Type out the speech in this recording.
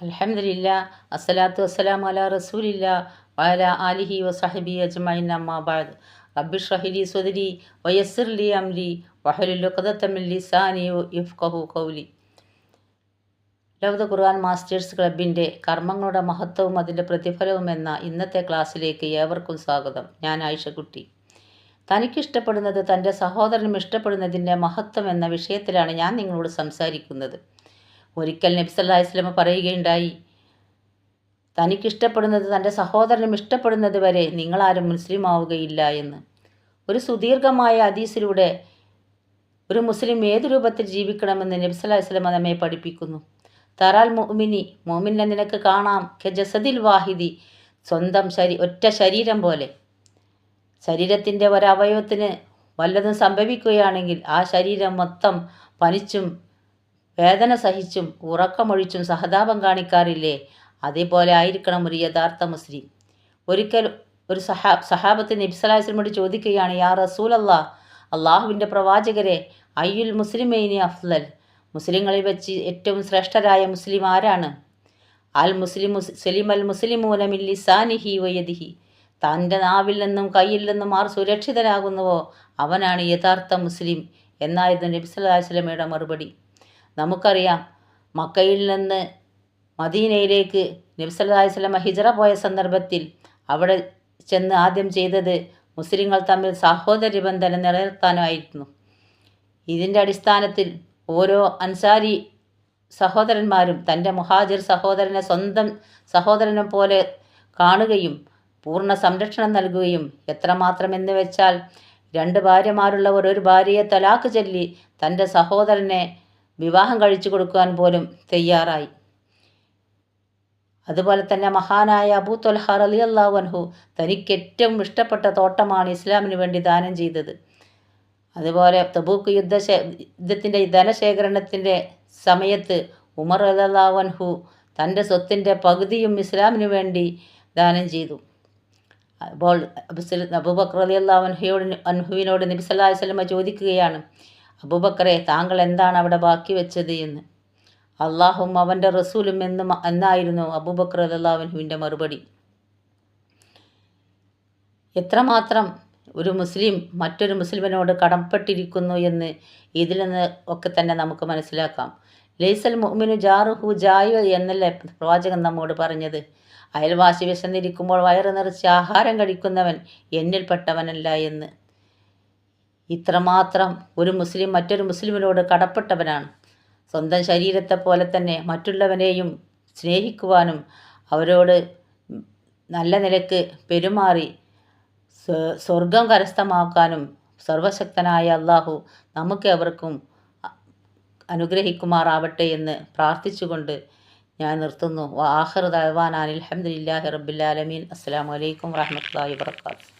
അൽഹംദുലില്ല അസ്സലാത്തു വസ്സലാം അല റസൂലില്ല വാല ആലിഹി വസഹബി അജ്മൈൻ അമ്മാബാദ് റബ്ബി ഷഹിലി സ്വദരി വയസ്സിർലി അംലി വഹലുലുഖദത്തമില്ലി സാനി ഉഖ്ദത കൗലി ലൗദ ഖുർആൻ മാസ്റ്റേഴ്സ് ക്ലബിന്റെ കർമ്മങ്ങളുടെ മഹത്വവും അതിന്റെ പ്രതിഫലവും എന്ന ഇന്നത്തെ ക്ലാസ്സിലേക്ക് ഏവർക്കും സ്വാഗതം. ഞാൻ ആയിഷക്കുട്ടി. തനിക്കിഷ്ടപ്പെടുന്നത് തന്റെ സഹോദരനും ഇഷ്ടപ്പെടുന്നതിന്റെ മഹത്വം എന്ന വിഷയത്തിലാണ് ഞാൻ നിങ്ങളോട് സംസാരിക്കുന്നത്. ഒരിക്കൽ നബി സല്ലല്ലാഹു അലൈഹി വസല്ലം പറയുകയുണ്ടായി തനിക്കിഷ്ടപ്പെടുന്നത് തന്റെ സഹോദരനും ഇഷ്ടപ്പെടുന്നത് വരെ നിങ്ങളാരും മുസ്ലിം ആവുകയില്ല എന്ന്. ഒരു സുദീർഘമായ ഹദീസിലൂടെ ഒരു മുസ്ലിം ഏത് രൂപത്തിൽ ജീവിക്കണമെന്ന് നബി സല്ലല്ലാഹു അലൈഹി വസല്ലം നമ്മെ പഠിപ്പിക്കുന്നു. തറാൽ മോമിനി മോമിനെ നിനക്ക് കാണാം. കെ ജസദിൽ വാഹിദി സ്വന്തം ശരീ ഒറ്റ ശരീരം പോലെ. ശരീരത്തിന്റെ ഒരവയവത്തിന് വല്ലതും സംഭവിക്കുകയാണെങ്കിൽ ആ ശരീരം മൊത്തം പനിച്ചും വേദന സഹിച്ചും ഉറക്കമൊഴിച്ചും സഹതാപം കാണിക്കാറില്ലേ? അതേപോലെ ആയിരിക്കണം ഒരു യഥാർത്ഥ മുസ്ലിം. ഒരിക്കൽ ഒരു സഹാ സഹാബത്ത് നബ്സലാസ്ലമോട് ചോദിക്കുകയാണ് യാ റസൂൽ അല്ലാ അള്ളാഹുവിന്റെ പ്രവാചകരെ അയ്യുൽ മുസ്ലിമൈനി അഫ്ലൽ മുസ്ലിങ്ങളിൽ വെച്ച് ഏറ്റവും ശ്രേഷ്ഠരായ മുസ്ലിം ആരാണ്? അൽ മുസ്ലിം സലിം അൽ മുസ്ലിമൂന മിൻ ലിസാനിഹി വയദിഹി തന്റെ നാവിൽ നിന്നും കയ്യിൽ നിന്നും ആർ സുരക്ഷിതരാകുന്നുവോ അവനാണ് യഥാർത്ഥ മുസ്ലിം എന്നായിരുന്നു നബിസ്വല്ലാ വസ്ലമയുടെ മറുപടി. നമുക്കറിയാം മക്കയിൽ നിന്ന് മദീനയിലേക്ക് നബി സല്ലല്ലാഹു അലൈഹി വസല്ലമ ഹിജറ പോയ സന്ദർഭത്തിൽ അവിടെ ചെന്ന് ആദ്യം ചെയ്തത് മുസ്ലിങ്ങൾ തമ്മിൽ സഹോദര്യ ബന്ധനം നിലനിർത്താനായിരുന്നു. ഇതിന്റെ അടിസ്ഥാനത്തിൽ ഓരോ അൻസാരി സഹോദരന്മാരും തന്റെ മുഹാജിർ സഹോദരനെ സ്വന്തം സഹോദരനെ പോലെ കാണുകയും പൂർണ സംരക്ഷണം നൽകുകയും എത്രമാത്രം എന്ന് വെച്ചാൽ രണ്ട് ഭാര്യമാരുള്ളവർ ഒരു ഭാര്യയെ തലാക്ക് ചൊല്ലി തന്റെ സഹോദരനെ വിവാഹം കഴിച്ചു കൊടുക്കുവാൻ പോലും തയ്യാറായി. അതുപോലെ തന്നെ മഹാനായ അബൂ തൊലഹർ അലി അള്ളാഹു അൻഹു തനിക്ക് ഏറ്റവും ഇഷ്ടപ്പെട്ട തോട്ടമാണ് ഇസ്ലാമിന് വേണ്ടി ദാനം ചെയ്തത്. അതുപോലെ തബൂക്ക് യുദ്ധ യുദ്ധത്തിന്റെ ധനശേഖരണത്തിന്റെ സമയത്ത് ഉമർ അലല്ലാവൻഹു തന്റെ സ്വത്തിന്റെ പകുതിയും ഇസ്ലാമിന് വേണ്ടി ദാനം ചെയ്തു. അപ്പോൾ അബൂബക്കർ അലി അള്ളാഹു അൻഹുവിനോട് നബി സല്ലല്ലാഹു അലൈഹി വസല്ലമ ചോദിക്കുകയാണ് അബൂബക്കറെ താങ്കൾ എന്താണ് അവിടെ ബാക്കി വെച്ചത് എന്ന്. അള്ളാഹും അവന്റെ റസൂലും എന്ന് എന്നായിരുന്നു അബൂബക്കർ അള്ളാഹുവിന്റെ മറുപടി. എത്രമാത്രം ഒരു മുസ്ലിം മറ്റൊരു മുസ്ലിമിനോട് കടപ്പെട്ടിരിക്കുന്നു എന്ന് ഇതിൽ നിന്ന് ഒക്കെ തന്നെ നമുക്ക് മനസ്സിലാക്കാം. ലൈസൽ മുഅ്മിനു ജാറുഹു ജായു എന്നല്ലേ പ്രവാചകൻ നമ്മോട് പറഞ്ഞത്? അയൽവാസി വിശന്നിരിക്കുമ്പോൾ വയറ് നിറച്ച് ആഹാരം കഴിക്കുന്നവൻ എന്നിൽപ്പെട്ടവനല്ല എന്ന്. ഇത്രമാത്രം ഒരു മുസ്ലിം മറ്റൊരു മുസ്ലിമിനോട് കടപ്പെട്ടവനാണ്. സ്വന്തം ശരീരത്തെ പോലെ തന്നെ മറ്റുള്ളവനെയും സ്നേഹിക്കുവാനും അവരോട് നല്ല നിലയ്ക്ക് പെരുമാറി സ്വർഗം കരസ്ഥമാക്കാനും സർവശക്തനായ അള്ളാഹു നമുക്ക് എവർക്കും അനുഗ്രഹിക്കുമാറാവട്ടെ എന്ന് പ്രാർത്ഥിച്ചുകൊണ്ട് ഞാൻ നിർത്തുന്നു. വാഹർ ദവാൻ അനിൽഹമ്മദില്ലാഹി റബ്ബില്ലാലമീൻ അസ്സാം വലൈക്കും വാഹമത്തല്ലാ വാത്തു